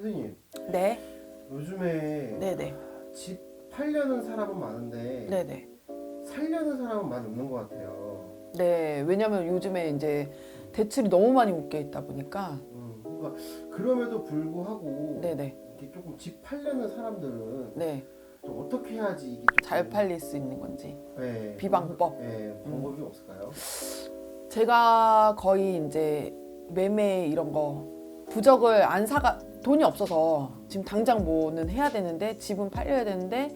선생님 네, 요즘에 네, 네, 집 팔려는 사람은 많은데 네, 네. 살려는 사람은 많이 없는 것 같아요. 네, 왜냐면 요즘에 이제 대출이 너무 많이 묶여 있다 보니까 음, 그러니까 그럼에도 불구하고 네, 네, 이렇게 조금 집 팔려는 사람들은 네. 좀 어떻게 해야지 이게 잘 팔릴 수 있는 건지. 네, 비방법? 네, 방법이 없을까요? 제가 거의 이제 매매 이런 거 부적을 안 사가 돈이 없어서 지금 당장 뭐는 해야 되는데 집은 팔려야 되는데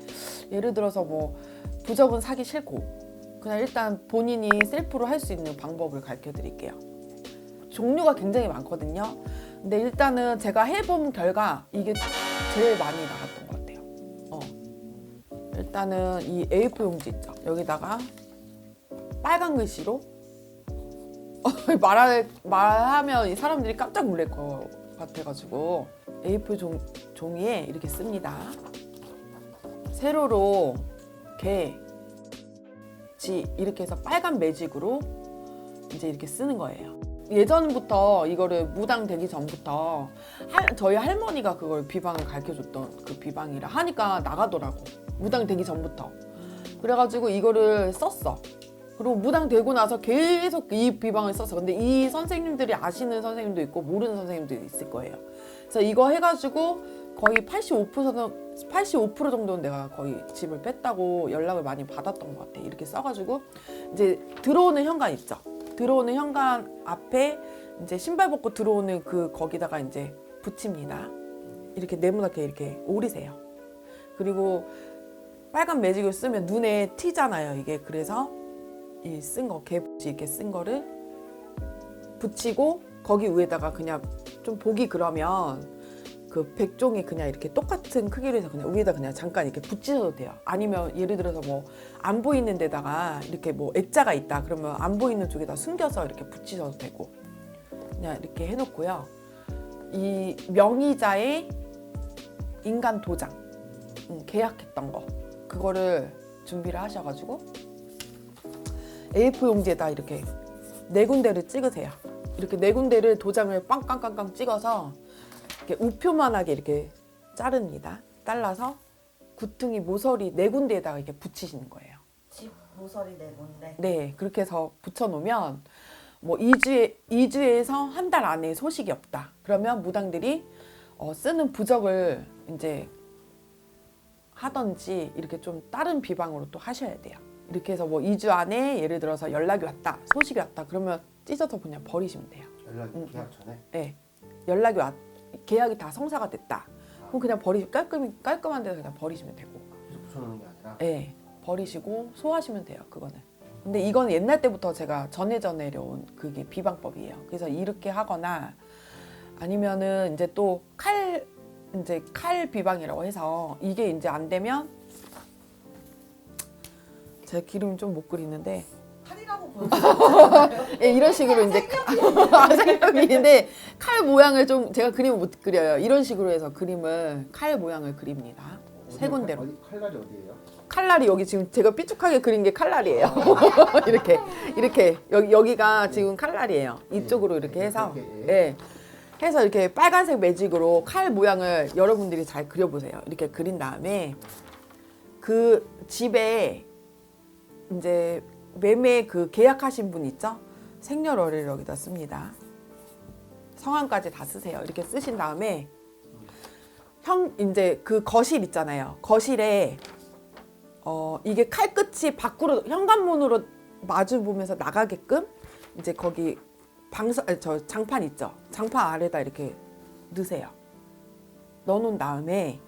예를 들어서 뭐 부적은 사기 싫고 그냥 일단 본인이 셀프로 할 수 있는 방법을 가르쳐 드릴게요. 종류가 굉장히 많거든요. 근데 일단은 제가 해본 결과 이게 제일 많이 나갔던 것 같아요. 어. 일단은 이 A4 용지 있죠. 여기다가 빨간 글씨로 말할 말하면 이 사람들이 깜짝 놀랄 것 같아가지고 A4 종, 종이에 이렇게 씁니다. 세로로 개, 지 이렇게 해서 빨간 매직으로 이제 이렇게 쓰는 거예요. 예전부터 이거를 무당 되기 전부터 할- 저희 할머니가 그걸 비방을 가르쳐줬던 그 비방이라 하니까 나가더라고. 무당 되기 전부터. 그래가지고 이거를 썼어. 그리고 무당 되고 나서 계속 이 비방을 썼어. 근데 이 선생님들이 아시는 선생님도 있고 모르는 선생님도 있을 거예요. 그래서 이거 해가지고 거의 85% 85% 정도는 내가 거의 집을 뺐다고 연락을 많이 받았던 것 같아. 이렇게 써가지고 이제 들어오는 현관 있죠. 들어오는 현관 앞에 이제 신발 벗고 들어오는 그 거기다가 이제 붙입니다. 이렇게 네모나게 이렇게 오리세요. 그리고 빨간 매직을 쓰면 눈에 튀잖아요. 이게 그래서 이 쓴 거 개붙이 이렇게 쓴 거를 붙이고 거기 위에다가 그냥 좀 보기 그러면 그 백종이 그냥 이렇게 똑같은 크기로 해서 그냥 위에다 그냥 잠깐 이렇게 붙이셔도 돼요. 아니면 예를 들어서 뭐 안 보이는 데다가 이렇게 뭐 액자가 있다 그러면 안 보이는 쪽에다 숨겨서 이렇게 붙이셔도 되고 그냥 이렇게 해놓고요. 이 명의자의 인간 도장 음, 계약했던 거 그거를 준비를 하셔가지고 A4 용지에다 이렇게 네 군데를 찍으세요. 이렇게 네 군데를 도장을 빵빵빵빵 찍어서 이렇게 우표만하게 이렇게 자릅니다. 잘라서 구퉁이 모서리 네 군데에다가 이렇게 붙이시는 거예요. 집 모서리 네 군데. 네, 그렇게 해서 붙여놓으면 뭐 2주에 2주에서 한 달 안에 소식이 없다. 그러면 무당들이 어, 쓰는 부적을 이제 하던지 이렇게 좀 다른 비방으로 또 하셔야 돼요. 이렇게 해서 뭐 2주 안에 예를 들어서 연락이 왔다, 소식이 왔다. 그러면 찢어서 그냥 버리시면 돼요. 연락 음. 계약 전에 네, 연락이 왔, 계약이 다 성사가 됐다. 그럼 그냥 버리 깔끔히 깔끔한 데서 그냥 버리시면 되고. 계속 붙여놓는 게 아니라 네, 버리시고 소화하시면 돼요. 그거는. 근데 이건 옛날 때부터 제가 전해 전해려온 그게 비방법이에요. 그래서 이렇게 하거나 아니면은 이제 또 칼 이제 칼 비방이라고 해서 이게 이제 안 되면 제 기름 좀 못 그리는데 칼이라고. 예, 이런 식으로 이제 아, 색감인데 칼 모양을 좀 제가 그림을 못 그려요. 이런 식으로 해서 그림을 칼 모양을 그립니다. 세 어디- 군데로. 어디 칼날이 어디예요? 칼날이 여기 지금 제가 삐죽하게 그린 게 칼날이에요. 이렇게 이렇게 여기 여기가 지금 칼날이에요. 이쪽으로 이렇게 해서 이렇게, 예. 해서 이렇게 빨간색 매직으로 칼 모양을 여러분들이 잘 그려보세요. 이렇게 그린 다음에 그 집에 이제 매매 그 계약하신 분 있죠? 생년월일을 여기다 씁니다. 성함까지 다 쓰세요. 이렇게 쓰신 다음에 형 이제 그 거실 있잖아요. 거실에 어 이게 칼 끝이 밖으로 현관문으로 마주 보면서 나가게끔 이제 거기 아니, 저 장판 있죠. 장판 아래다 이렇게 넣으세요. 넣어놓은 다음에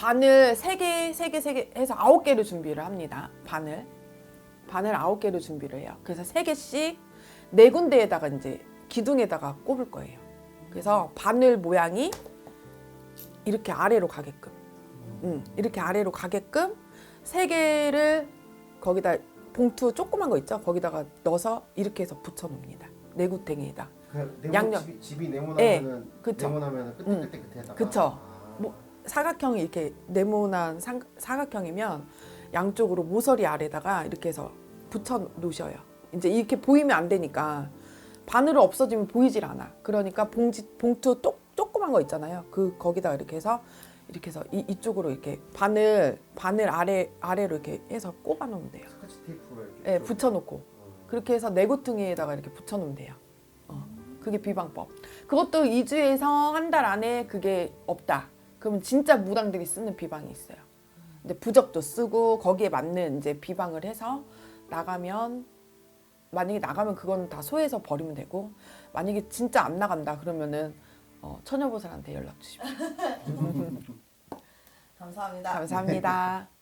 바늘 세 개, 세 개, 세개 해서 아홉 개를 준비를 합니다. 바늘 바늘 아홉 개를 준비를 해요. 그래서 세 개씩 네 군데에다가 이제 기둥에다가 꼽을 거예요. 그래서 바늘 모양이 이렇게 아래로 가게끔, 음, 이렇게 아래로 가게끔 세 개를 거기다 봉투 조그만 거 있죠? 거기다가 넣어서 이렇게 해서 붙여 놓습니다. 내구탱이에다. 네모 양념. 집이, 집이 예, 네모나면은 그쵸. 네모나면은 끝에 음, 끝에 끝에다가 그쵸. 사각형이 이렇게 네모난 상, 사각형이면 양쪽으로 모서리 아래다가 이렇게 해서 붙여 놓으셔요. 이제 이렇게 보이면 안 되니까 바늘은 없어지면 보이질 않아. 그러니까 봉지 봉투 똑 조그만 거 있잖아요. 그 거기다 이렇게 해서 이렇게 해서 이, 이쪽으로 이렇게 바늘 바늘 아래 아래로 이렇게 해서 꼽아 놓으면 돼요. 스카치 테이프로 이렇게. 예, 좀- 붙여 놓고 어. 그렇게 해서 내구퉁이에다가 이렇게 붙여 놓으면 돼요. 어, 그게 비방법. 그것도 2주에서 한 달 안에 그게 없다. 그러면 진짜 무당들이 쓰는 비방이 있어요. 근데 부적도 쓰고 거기에 맞는 이제 비방을 해서 나가면 만약에 나가면 그건 다 소해서 버리면 되고 만약에 진짜 안 나간다 그러면은 어, 처녀보살한테 연락 주십시오. 감사합니다. 감사합니다.